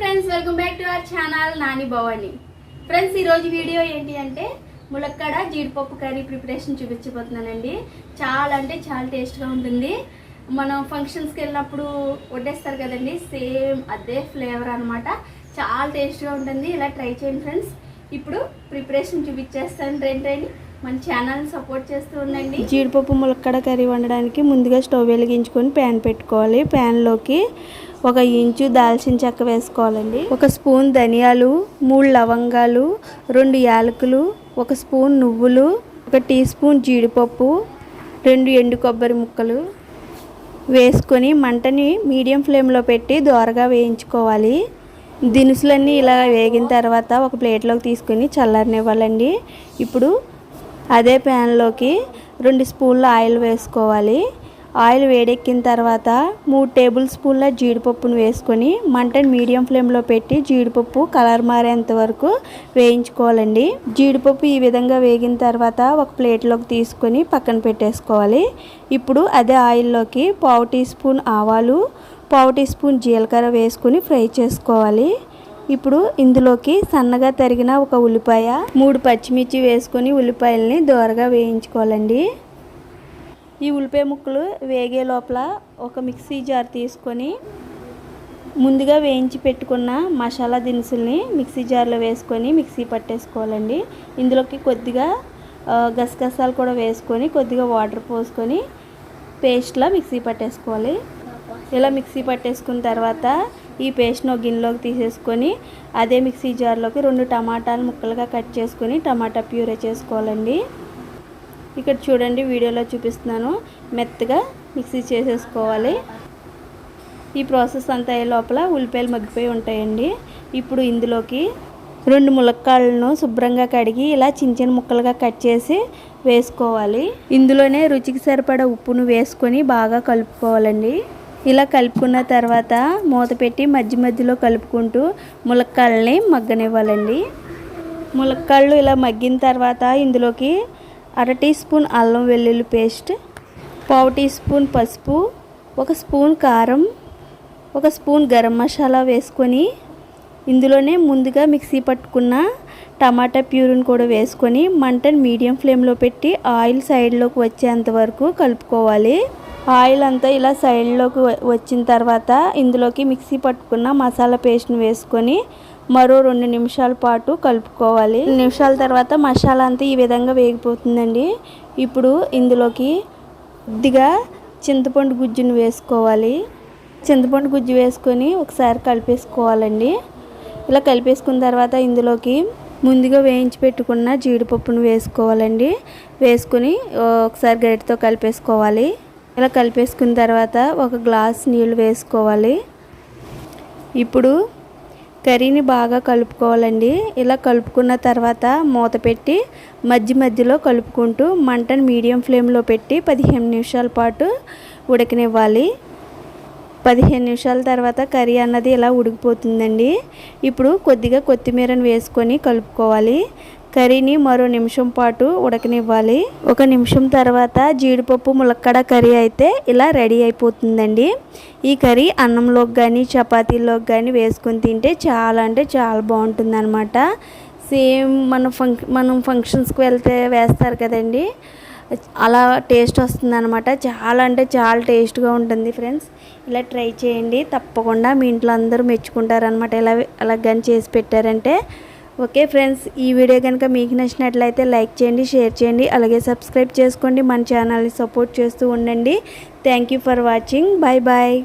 Friends welcome back to our channel Nani Bhavani friends ఈరోజు video ఏంటి అంటే ములక్కడ జీడిపప్పు కర్రీ ప్రిపరేషన్ చూపించబోతున్నానండి. చాలా అంటే చాలా టేస్ట్గా ఉంటుంది. మనం ఫంక్షన్స్కి వెళ్ళినప్పుడు వడ్డేస్తారు కదండి సేమ్ అదే ఫ్లేవర్ అనమాట చాలా టేస్ట్గా ఉంటుంది. ఇలా ట్రై చేయండి ఫ్రెండ్స్ ఇప్పుడు ప్రిపరేషన్ చూపించేస్తాను. రండి రండి. మన ఛానల్ని సపోర్ట్ చేస్తూ ఉండండి. జీడిపప్పు ములక్కడ కర్రీ వండడానికి ముందుగా స్టవ్ వెలిగించుకొని ప్యాన్ పెట్టుకోవాలి. ప్యాన్లోకి ఒక ఇంచు దాల్చిన చెక్క వేసుకోవాలండి. ఒక స్పూన్ ధనియాలు మూడు లవంగాలు రెండు యాలకులు ఒక స్పూన్ నువ్వులు ఒక టీ స్పూన్ జీడిపప్పు రెండు ఎండు కొబ్బరి ముక్కలు వేసుకొని మంటని మీడియం ఫ్లేమ్లో పెట్టి దోరగా వేయించుకోవాలి. దినుసులన్నీ ఇలా వేగిన తర్వాత ఒక ప్లేట్లోకి తీసుకొని చల్లారనివ్వాలండి. ఇప్పుడు అదే ప్యాన్లోకి రెండు స్పూన్ల ఆయిల్ వేసుకోవాలి. ఆయిల్ వేడెక్కిన తర్వాత మూడు టేబుల్ స్పూన్ల జీడిపప్పును వేసుకొని మంటను మీడియం ఫ్లేమ్లో పెట్టి జీడిపప్పు కలర్ మారేంత వరకు వేయించుకోవాలండి. జీడిపప్పు ఈ విధంగా వేగిన తర్వాత ఒక ప్లేట్లోకి తీసుకొని పక్కన పెట్టేసుకోవాలి. ఇప్పుడు అదే ఆయిల్లోకి పావు టీ స్పూన్ ఆవాలు పావు టీ స్పూన్ జీలకర్ర వేసుకొని ఫ్రై చేసుకోవాలి. ఇప్పుడు ఇందులోకి సన్నగా తరిగిన ఒక ఉల్లిపాయ మూడు పచ్చిమిర్చి వేసుకొని ఉల్లిపాయల్ని దోరగా వేయించుకోవాలండి. ఈ ఉల్లిపాయ ముక్కలు వేగే లోపల ఒక మిక్సీ జార్ తీసుకొని ముందుగా వేయించి పెట్టుకున్న మసాలా దినుసుల్ని మిక్సీ జార్లో వేసుకొని మిక్సీ పట్టేసుకోవాలండి. ఇందులోకి కొద్దిగా గసగసాలు కూడా వేసుకొని కొద్దిగా వాటర్ పోసుకొని పేస్ట్లా మిక్సీ పట్టేసుకోవాలి. ఇలా మిక్సీ పట్టేసుకున్న తర్వాత ఈ పేస్ట్ను ఒక గిన్నెలోకి తీసేసుకొని అదే మిక్సీ జార్లోకి రెండు టమాటాలు ముక్కలుగా కట్ చేసుకొని టమాటా ప్యూరే చేసుకోవాలండి. ఇక్కడ చూడండి వీడియోలో చూపిస్తున్నాను. మెత్తగా మిక్సీ చేసేసుకోవాలి. ఈ ప్రాసెస్ అంతా అయ్యే లోపల ఉల్లిపాయలు మగ్గిపోయి ఉంటాయండి. ఇప్పుడు ఇందులోకి రెండు ములక్కాళ్ళను శుభ్రంగా కడిగి ఇలా చిన్న చిన్న ముక్కలుగా కట్ చేసి వేసుకోవాలి. ఇందులోనే రుచికి సరిపడ ఉప్పును వేసుకొని బాగా కలుపుకోవాలండి. ఇలా కలుపుకున్న తర్వాత మూత పెట్టి మధ్య మధ్యలో కలుపుకుంటూ ములక్కాళ్ళని మగ్గనివ్వాలండి. ములక్కాళ్ళు ఇలా మగ్గిన తర్వాత ఇందులోకి అర టీ స్పూన్ అల్లం వెల్లుల్లి పేస్ట్ పావు టీ స్పూన్ పసుపు ఒక స్పూన్ కారం ఒక స్పూన్ గరం మసాలా వేసుకొని ఇందులోనే ముందుగా మిక్సీ పట్టుకున్న టమాటా ప్యూరిని కూడా వేసుకొని మంటను మీడియం ఫ్లేమ్లో పెట్టి ఆయిల్ సైడ్లోకి వచ్చేంత వరకు కలుపుకోవాలి. ఆయిల్ అంతా ఇలా సైడ్లోకి వచ్చిన తర్వాత ఇందులోకి మిక్సీ పట్టుకున్న మసాలా పేస్ట్ని వేసుకొని మరో రెండు నిమిషాల పాటు కలుపుకోవాలి. నిమిషాల తర్వాత మసాలా అంతా ఈ విధంగా వేగిపోతుందండి. ఇప్పుడు ఇందులోకి కొద్దిగా చింతపండు గుజ్జును వేసుకోవాలి. చింతపండు గుజ్జు వేసుకొని ఒకసారి కలిపేసుకోవాలండి. ఇలా కలిపేసుకున్న తర్వాత ఇందులోకి ముందుగా వేయించి పెట్టుకున్న జీడిపప్పును వేసుకోవాలండి. వేసుకొని ఒకసారి గరిటతో కలిపేసుకోవాలి. ఇలా కలిపేసుకున్న తర్వాత ఒక గ్లాస్ నీళ్ళు వేసుకోవాలి. ఇప్పుడు కర్రీని బాగా కలుపుకోవాలండి. ఇలా కలుపుకున్న తర్వాత మూత పెట్టి మధ్య మధ్యలో కలుపుకుంటూ మంటను మీడియం ఫ్లేమ్లో పెట్టి పదిహేను నిమిషాల పాటు ఉడకనివ్వాలి. పదిహేను నిమిషాల తర్వాత కర్రీ అన్నది ఇలా ఉడికిపోతుందండి. ఇప్పుడు కొద్దిగా కొత్తిమీరను వేసుకొని కలుపుకోవాలి. కర్రీని మరో నిమిషం పాటు ఉడకనివ్వాలి. ఒక నిమిషం తర్వాత జీడిపప్పు ములక్కడ కర్రీ అయితే ఇలా రెడీ అయిపోతుందండి. ఈ కర్రీ అన్నంలోకి కానీ చపాతీల్లోకి కానీ వేసుకొని తింటే చాలా అంటే చాలా బాగుంటుంది అనమాట సేమ్ మన ఫంక్ మనం ఫంక్షన్స్కి వెళ్తే వేస్తారు కదండి. అలా టేస్ట్ వస్తుందన్నమాట. చాలా అంటే చాలా టేస్ట్గా ఉంటుంది ఫ్రెండ్స్. ఇలా ట్రై చేయండి. తప్పకుండా మీ ఇంట్లో అందరూ మెచ్చుకుంటారనమాట ఇలా అలా కానీ చేసి పెట్టారంటే. ఓకే ఫ్రెండ్స్ ఈ వీడియో కనుక మీకు నచ్చినట్లయితే లైక్ చేయండి షేర్ చేయండి అలాగే సబ్స్క్రైబ్ చేసుకోండి. మన ఛానల్ని సపోర్ట్ చేస్తూ ఉండండి. Thank you for watching. Bye bye